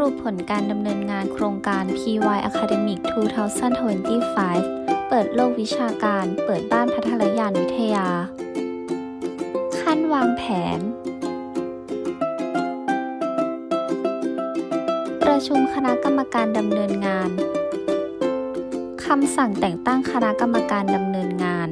รุปผลการดำเนินงานโครงการ PY Academic 2025 เปิดโลกวิชาการ เปิดบ้านพัทรยานวิทยา ขั้นวางแผน ประชุมคณะกรรมการดำเนินงาน คำสั่งแต่งตั้งคณะกรรมการดำเนินงาน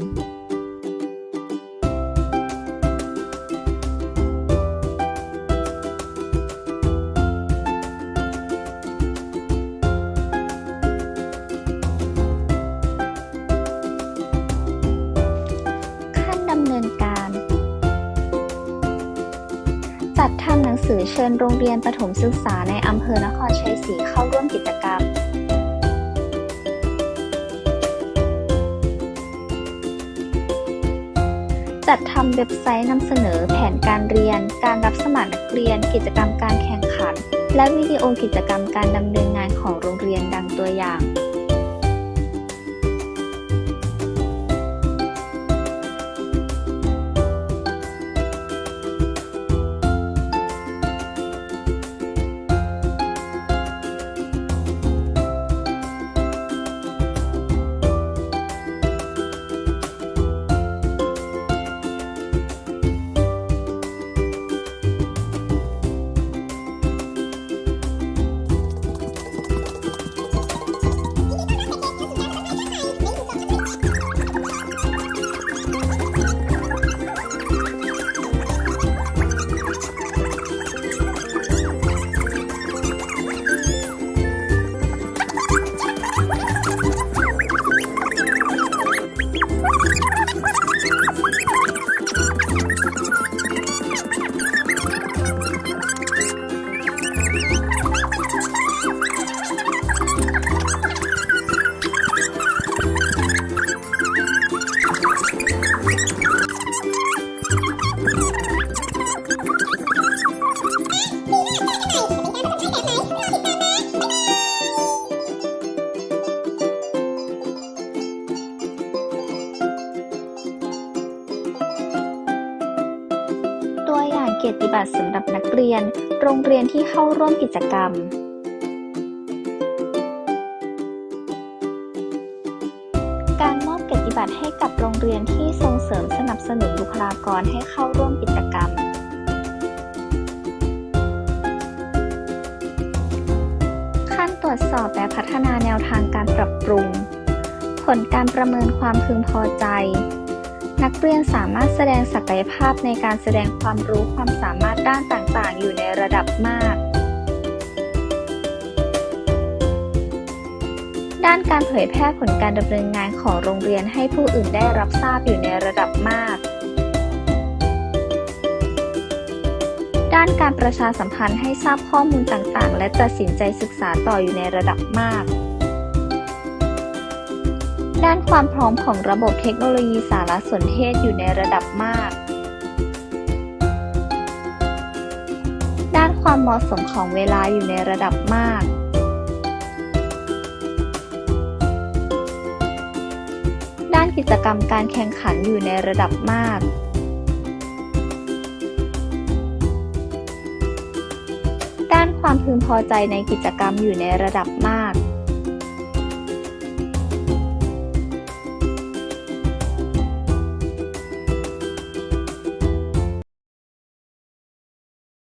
สือเชิญโรงเรียนประถมศึกษาในอำเภอนครชัยศรีเข้าร่วมกิจกรรมจัดทำเว็บไซต์นำเสนอแผนการเรียน การรับสมัครนักเรียน กิจกรรมการแข่งขัน และวิดีโอกิจกรรมการดำเนินงานของโรงเรียนดังตัวอย่าง ตัว กียรติบัตรสำหรับนักเรียน โรงเรียนที่เข้าร่วมกิจกรรมการมอบเกียรติบัตรให้กับโรงเรียนที่ส่งเสริมสนับสนุนบุคลากรให้เข้าร่วมกิจกรรม ขั้นตรวจสอบและพัฒนาแนวทางการปรับปรุง ผลการประเมินความพึงพอใจ นักเรียนสามารถแสดงศักยภาพในการแสดงความรู้ความสามารถด้านต่างๆ อยู่ในระดับมาก ด้านการเผยแพร่ผลการดำเนินงานของโรงเรียนให้ผู้อื่นได้รับทราบอยู่ในระดับมาก ด้านการประชาสัมพันธ์ให้ทราบข้อมูลต่างๆ และตัดสินใจศึกษาต่ออยู่ในระดับมาก ด้านความพร้อมของระบบเทคโนโลยีสารสนเทศอยู่ในระดับมาก ด้านความเหมาะสมของเวลาอยู่ในระดับมาก ด้านกิจกรรมการแข่งขันอยู่ในระดับมากด้านความพึงพอใจในกิจกรรมอยู่ในระดับมาก